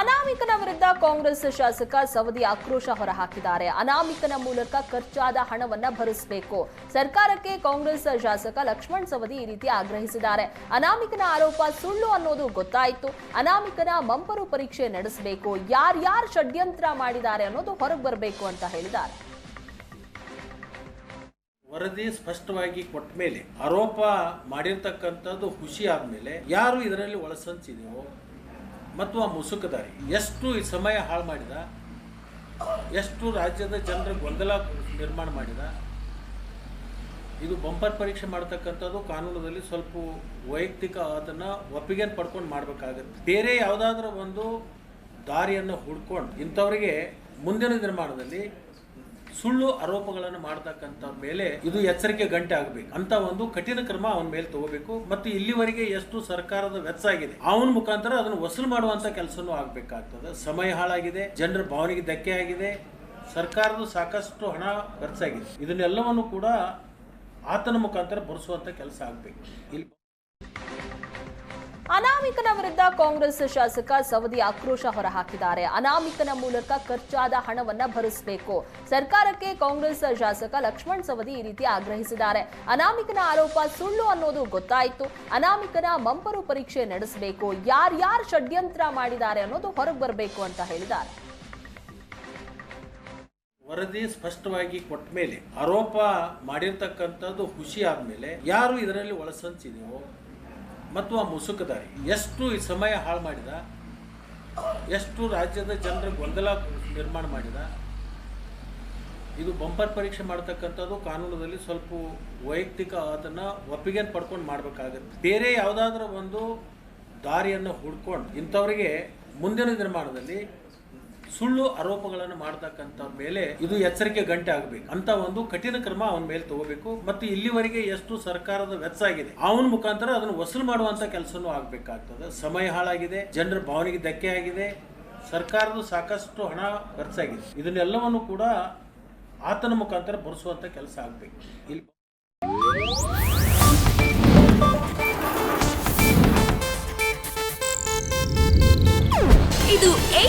ಅನಾಮಿಕನ ವಿರುದ್ಧ ಕಾಂಗ್ರೆಸ್ ಶಾಸಕ ಸವದಿ ಆಕ್ರೋಶ ಹೊರಹಾಕಿದ್ದಾರೆ. ಅನಾಮಿಕನ ಮೂಲಕ ಖರ್ಚಾದ ಹಣವನ್ನ ಭರಿಸಬೇಕು. ಸರ್ಕಾರಕ್ಕೆ ಕಾಂಗ್ರೆಸ್ ಶಾಸಕ ಲಕ್ಷ್ಮಣ್ ಸವದಿ ಈ ರೀತಿ ಆಗ್ರಹಿಸಿದ್ದಾರೆ. ಅನಾಮಿಕನ ಆರೋಪ ಸುಳ್ಳು ಅನ್ನೋದು ಗೊತ್ತಾಯಿತು. ಅನಾಮಿಕನ ಮಂಪರು ಪರೀಕ್ಷೆ ನಡೆಸಬೇಕು. ಯಾರ್ಯಾರು ಷಡ್ಯಂತ್ರ ಮಾಡಿದ್ದಾರೆ ಅನ್ನೋದು ಹೊರಗೆ ಬರಬೇಕು ಅಂತ ಹೇಳಿದ್ದಾರೆ. ವರದಿ ಸ್ಪಷ್ಟವಾಗಿ ಕೊಟ್ಟ ಮೇಲೆ ಆರೋಪ ಮಾಡಿರ್ತಕ್ಕಂಥದ್ದು ಖುಷಿ ಆದ್ಮೇಲೆ ಯಾರು ಇದರಲ್ಲಿ ಒಳಸಂಚಿದೆಯೋ ಮತ್ತು ಆ ಮುಸುಕದಾರಿ. ಎಷ್ಟು ಈ ಸಮಯ ಹಾಳು ಮಾಡಿದ, ಎಷ್ಟು ರಾಜ್ಯದ ಜನರ ಗೊಂದಲ ನಿರ್ಮಾಣ ಮಾಡಿದ, ಇದು ಬಂಪರ್ ಪರೀಕ್ಷೆ ಮಾಡ್ತಕ್ಕಂಥದ್ದು ಕಾನೂನದಲ್ಲಿ ಸ್ವಲ್ಪ ವೈಯಕ್ತಿಕ ಅದನ್ನು ಒಪ್ಪಿಗೆ ಪಡ್ಕೊಂಡು ಮಾಡಬೇಕಾಗತ್ತೆ. ಬೇರೆ ಯಾವುದಾದ್ರೂ ಒಂದು ದಾರಿಯನ್ನು ಹುಡ್ಕೊಂಡು ಇಂಥವರಿಗೆ ಮುಂದಿನ ನಿರ್ಮಾಣದಲ್ಲಿ ಸುಳ್ಳು ಆರೋಪಗಳನ್ನು ಮಾಡ್ತಕ್ಕಂಥ ಮೇಲೆ ಇದು ಎಚ್ಚರಿಕೆ ಗಂಟೆ ಆಗಬೇಕು. ಅಂತ ಒಂದು ಕಠಿಣ ಕ್ರಮ ಅವನ ಮೇಲೆ ತಗೋಬೇಕು. ಮತ್ತು ಇಲ್ಲಿವರೆಗೆ ಎಷ್ಟು ಸರ್ಕಾರದ ವೆಚ್ಚ ಆಗಿದೆ, ಅವನ ಮುಖಾಂತರ ಅದನ್ನು ವಸೂಲು ಮಾಡುವಂತ ಕೆಲಸನೂ ಆಗಬೇಕಾಗ್ತದೆ. ಸಮಯ ಹಾಳಾಗಿದೆ, ಜನರ ಭಾವನೆಗೆ ಧಕ್ಕೆ ಆಗಿದೆ. ಸರ್ಕಾರದ ಸಾಕಷ್ಟು ಹಣ ಖರ್ಚಾಗಿದೆ. ಇದನ್ನೆಲ್ಲವನ್ನು ಕೂಡ ಆತನ ಮುಖಾಂತರ ಬರೆಸುವಂತ ಕೆಲಸ ಆಗ್ಬೇಕು. ಇಲ್ಲಿ ಅನಾಮಿಕನ ವಿರುದ್ಧ ಕಾಂಗ್ರೆಸ್ ಶಾಸಕ ಸವದಿ ಆಕ್ರೋಶ ಹೊರಹಾಕಿದ್ದಾರೆ. ಅನಾಮಿಕನ ಮೂಲಕ ಖರ್ಚಾದ ಹಣವನ್ನ ಭರಿಸಬೇಕು. ಸರ್ಕಾರಕ್ಕೆ ಕಾಂಗ್ರೆಸ್ ಶಾಸಕ ಲಕ್ಷ್ಮಣ್ ಸವದಿ ಈ ರೀತಿ ಆಗ್ರಹಿಸಿದ್ದಾರೆ. ಅನಾಮಿಕನ ಆರೋಪ ಸುಳ್ಳು ಅನ್ನೋದು ಗೊತ್ತಾಯಿತು. ಅನಾಮಿಕನ ಮಂಪರು ಪರೀಕ್ಷೆ ನಡೆಸಬೇಕು. ಯಾರ್ಯಾರು ಷಡ್ಯಂತ್ರ ಮಾಡಿದ್ದಾರೆ ಅನ್ನೋದು ಹೊರಗೆ ಬರಬೇಕು ಅಂತ ಹೇಳಿದ್ದಾರೆ. ವರದಿ ಸ್ಪಷ್ಟವಾಗಿ ಕೊಟ್ಟ ಮೇಲೆ ಆರೋಪ ಮಾಡಿರ್ತಕ್ಕಂಥದ್ದು ಖುಷಿ ಆದ್ಮೇಲೆ ಯಾರು ಇದರಲ್ಲಿ ಒಳಸಂಚಿದೆಯೋ ಮತ್ತು ಆ ಮುಸುಕದಾರಿ. ಎಷ್ಟು ಈ ಸಮಯ ಹಾಳು ಮಾಡಿದ? ಎಷ್ಟು ರಾಜ್ಯದ ಜನರ ಗೊಂದಲ ನಿರ್ಮಾಣ ಮಾಡಿದ? ಇದು ಬಂಪರ್ ಪರೀಕ್ಷೆ ಮಾಡ್ತಕ್ಕಂಥದ್ದು ಕಾನೂನದಲ್ಲಿ ಸ್ವಲ್ಪ ವೈಯಕ್ತಿಕ ಅದನ್ನು ಒಪ್ಪಿಗೆ ಪಡ್ಕೊಂಡು ಮಾಡಬೇಕಾಗತ್ತೆ. ಬೇರೆ ಯಾವುದಾದ್ರೂ ಒಂದು ದಾರಿಯನ್ನು ಹುಡ್ಕೊಂಡು ಇಂಥವರಿಗೆ ಮುಂದಿನ ನಿರ್ಮಾಣದಲ್ಲಿ ಸುಳ್ಳು ಆರೋಪಗಳನ್ನು ಮಾಡ್ತಕ್ಕಂಥ ಮೇಲೆ ಇದು ಎಚ್ಚರಿಕೆ ಗಂಟೆ ಆಗಬೇಕು. ಅಂತ ಒಂದು ಕಠಿಣ ಕ್ರಮ ಅವನ ಮೇಲೆ ತಗೋಬೇಕು. ಮತ್ತು ಇಲ್ಲಿವರೆಗೆ ಎಷ್ಟು ಸರ್ಕಾರದ ವೆಚ್ಚ ಆಗಿದೆ, ಅವನ ಮುಖಾಂತರ ಅದನ್ನು ವಸೂಲು ಮಾಡುವಂತ ಕೆಲಸನೂ ಆಗ್ಬೇಕಾಗ್ತದೆ. ಸಮಯ ಹಾಳಾಗಿದೆ, ಜನರ ಭಾವನೆಗೆ ಧಕ್ಕೆ ಆಗಿದೆ, ಸರ್ಕಾರದ ಸಾಕಷ್ಟು ಹಣ ಖರ್ಚಾಗಿದೆ. ಇದನ್ನೆಲ್ಲವನ್ನು ಕೂಡ ಆತನ ಮುಖಾಂತರ ಭರಿಸುವಂಥ ಕೆಲಸ ಆಗಬೇಕು. ಇಲ್ಲಿ